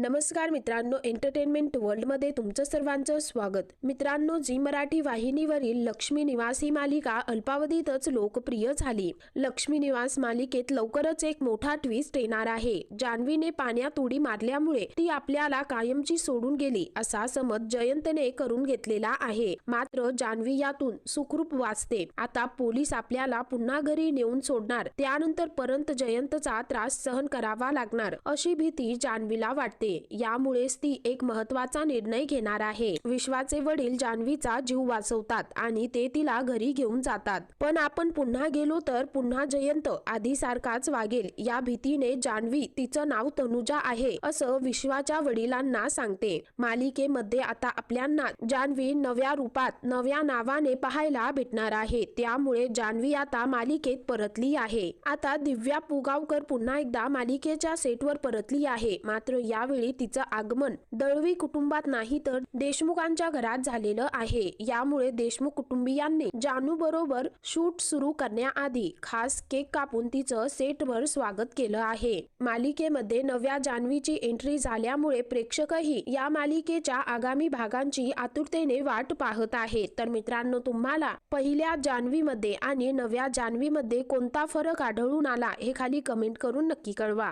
नमस्कार मित्रांनो एंटरटेनमेंट वर्ल्डमध्ये तुमचं सर्वांचं स्वागत. मित्रांनो जी मराठी वाहिनीवरील लक्ष्मी निवास ही मालिका अल्पावधीतच लोकप्रिय झाली. लक्ष्मी निवास मालिकेत लवकरच एक मोठा ट्विस्ट येणार आहे. जान्हवीने पाण्यात उडी मारल्यामुळे ती आपल्याला कायमची सोडून गेली असा समज जयंतने करून घेतलेला आहे. मात्र जान्हवी यातून सुखरूप वाचते. आता पोलीस आपल्याला पुन्हा घरी नेऊन सोडणार. त्यानंतर परंत जयंतचा त्रास सहन करावा लागणार अशी भीती जान्हवीला वाटते. होते. यामुळेच ती एक महत्त्वाचा निर्णय घेणार आहे. विश्वाचे वडील जान्हवीचा जीव वाचवतात आणि ते तिला घरी घेऊन जातात. पण आपण पुन्हा गेलो तर पुन्हा जयंत आधी सारखाच वागेल. या भीतीने जान्हवी तिचं नाव तनुजा आहे असं विश्वाच्या वडिलांना सांगते. मालिकेमध्ये आता आपल्यांना जान्हवी नव्या रूपात नव्या नावाने पाहायला भेटणार आहे. त्यामुळे जान्हवी आता मालिकेत परतली आहे. आता दिव्या पुगावकर पुन्हा एकदा मालिकेच्या सेटवर परतली आहे. मात्र यावेळी यावेळी तिचं आगमन दळवी कुटुंबात नाही तर देशमुखांच्या घरात झालेलं आहे. यामुळे देशमुख कुटुंबियांनी जानू बरोबर शूट सुरू करण्याआधी खास केक कापून तिचं सेटवर स्वागत केलं आहे. मालिकेमध्ये नव्या जान्हवीची एंट्री झाल्यामुळे प्रेक्षकही या मालिकेच्या आगामी भागांची आतुरतेने वाट पाहत आहेत तर मित्रांनो तुम्हाला पहिल्या जान्हवीमध्ये आणि नव्या जान्हवीमध्ये कोणता फरक आढळून आला हे खाली कमेंट करून नक्की कळवा.